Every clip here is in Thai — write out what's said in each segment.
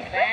Hey!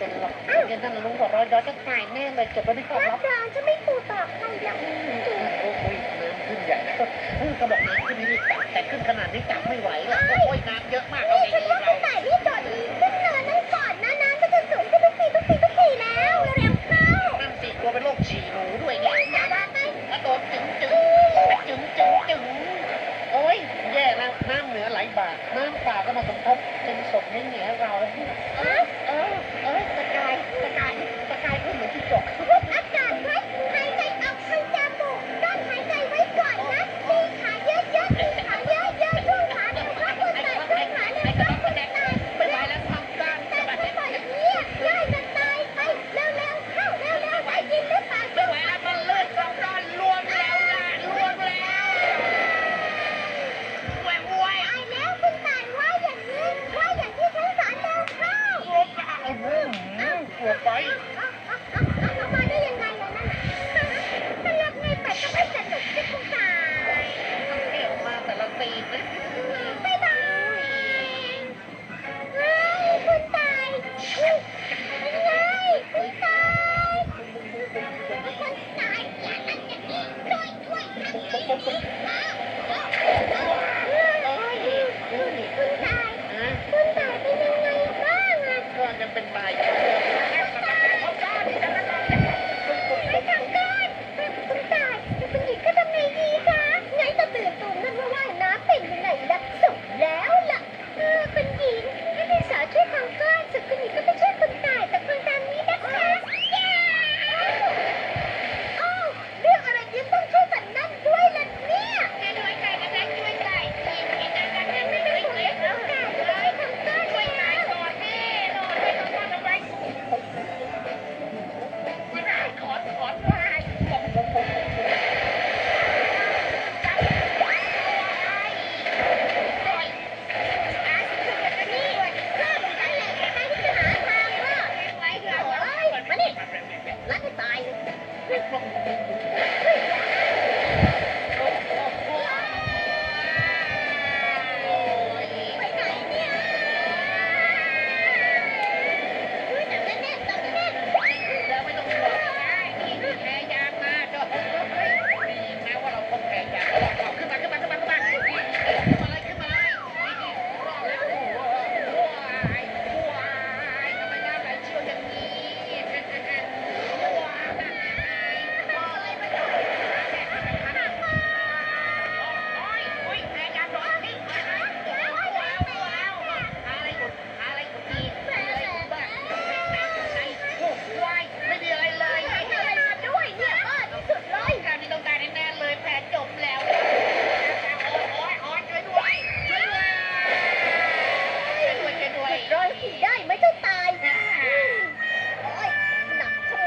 จนหรอกเดี๋ยนั่นลุงหัวร้อย้อนจะตายแน่เลยจบแล้วไม่ตอบรัรับบรองจะไม่ตูต่อใครหรอกอืมโอ้ยน้ำขึ้นใหญ่เออก็บอกน้ำขึ้นนี่แต่ขึ้นขนาดนี้จับไม่ไหวหรอกโอ้ยน้ำเยอะมากเอาไงฉันว่าเรา จะใส่รีบจอดขึ้นเนินนั่นก่อนนะน้ำก็จะสูงขึ้นทุกทีทุกทีทุกทีแล้วเร็วเข้านั่นสิกลัวเป็นโรคฉี่หนูด้วยไงอย่าลไปกระโดดจึ๋งจึ๋งจึ๋งจึ๋งจึ๋งโอ้ยแย่แล้วน้ำเหนือไหลบ่าน้ำป่าก็มาสมทบจึงสมให้เหนือ